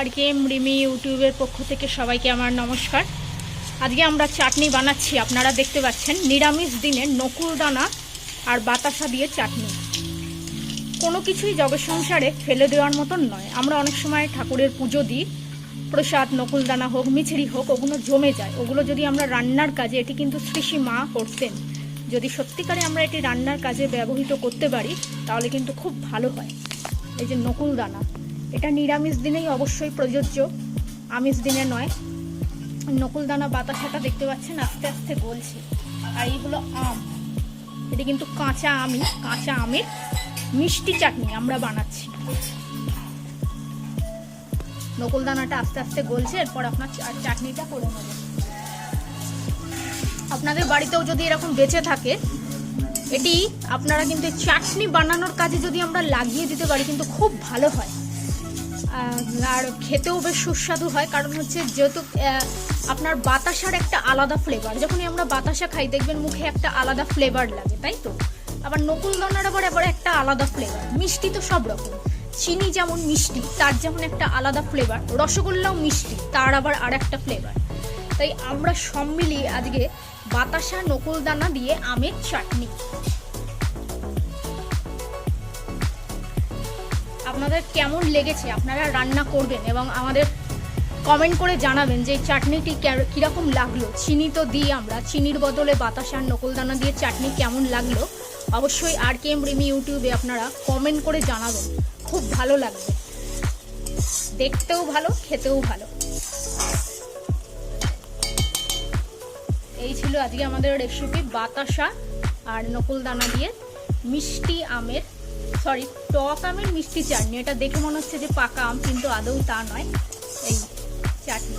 আর K M Rimi ইউটিউবের পক্ষ থেকে সবাইকে আমার নমস্কার। আজকে আমরা চাটনি বানাচ্ছি, আপনারা দেখতে পাচ্ছেন, নিরামিষ দিনে নকুল দানা আর বাতাসা দিয়ে চাটনি। কোনো কিছুই জগৎ সংসারে ফেলে দেওয়ার মতন নয়। আমরা অনেক সময় ঠাকুরের পুজো দিই, প্রসাদ নকুলদানা হোক, মিছরি হোক, ওগুলো জমে যায়। ওগুলো যদি আমরা রান্নার কাজে, এটি কিন্তু শ্রীষী মা করতেন। যদি সত্যিকারে আমরা এটি রান্নার কাজে ব্যবহৃত করতে পারি, তাহলে কিন্তু খুব ভালো হয়। এই যে নকুল দানা। এটা নিরামিষ দিনেই অবশ্যই প্রযোজ্য। আমিষ দিনে নয়। নকুল দানা বাতাসাটা দেখতে পাচ্ছেন, আস্তে আস্তে গলছে। আর এইগুলো আম। এটি কিন্তু কাঁচা আমি কাঁচা আমের মিষ্টি চাটনি আমরা বানাচ্ছি। নকুল দানাটা আস্তে আস্তে গলছে, এরপর আপনার চাটনিটা করে নেবেন আপনাদের বাড়িতেও যদি এরকম বেঁচে থাকে, এটি আপনারা কিন্তু চাটনি বানানোর কাজে যদি আমরা লাগিয়ে দিতে পারি, কিন্তু খুব ভালো হয়। আর খেতেও বেশ সুস্বাদু হয়। কারণ হচ্ছে যেহেতু আপনার বাতাসার একটা আলাদা ফ্লেভার যখনই আমরা বাতাসা খাই, দেখবেন মুখে একটা আলাদা ফ্লেভার লাগে, তাই তো? আবার নকুল দানার আবার আবার একটা আলাদা ফ্লেভার মিষ্টি তো সব রকম। চিনি যেমন মিষ্টি, তার যেমন একটা আলাদা ফ্লেভার রসগোল্লাও মিষ্টি, তার আবার আর একটা ফ্লেভার তাই আমরা সব মিলিয়ে আজকে বাতাসা নকুল দানা দিয়ে আমের চাটনি। আপনাদের কেমন লেগেছে? আপনারা রান্না করবেন এবং আমাদের কমেন্ট করে জানাবেন যে চাটনিটি কীরকম লাগল? চিনি তো দিই আমরা। চিনির বদলে বাতাসা আর নকুলদানা দিয়ে চাটনি কেমন লাগল? অবশ্যই আর কে এম রিমি ইউটিউবে আপনারা কমেন্ট করে জানাবেন। খুব ভালো লাগবে। দেখতেও ভালো, খেতেও ভালো। এই ছিল আজকে আমাদের রেসিপি বাতাসা আর নকুলদানা দিয়ে মিষ্টি আমের সরি টক আমের মিষ্টি চাটনি। এটা দেখে মনে হচ্ছে যে পাকা আম, কিন্তু আদৌ তা নয়। এই চাটনি।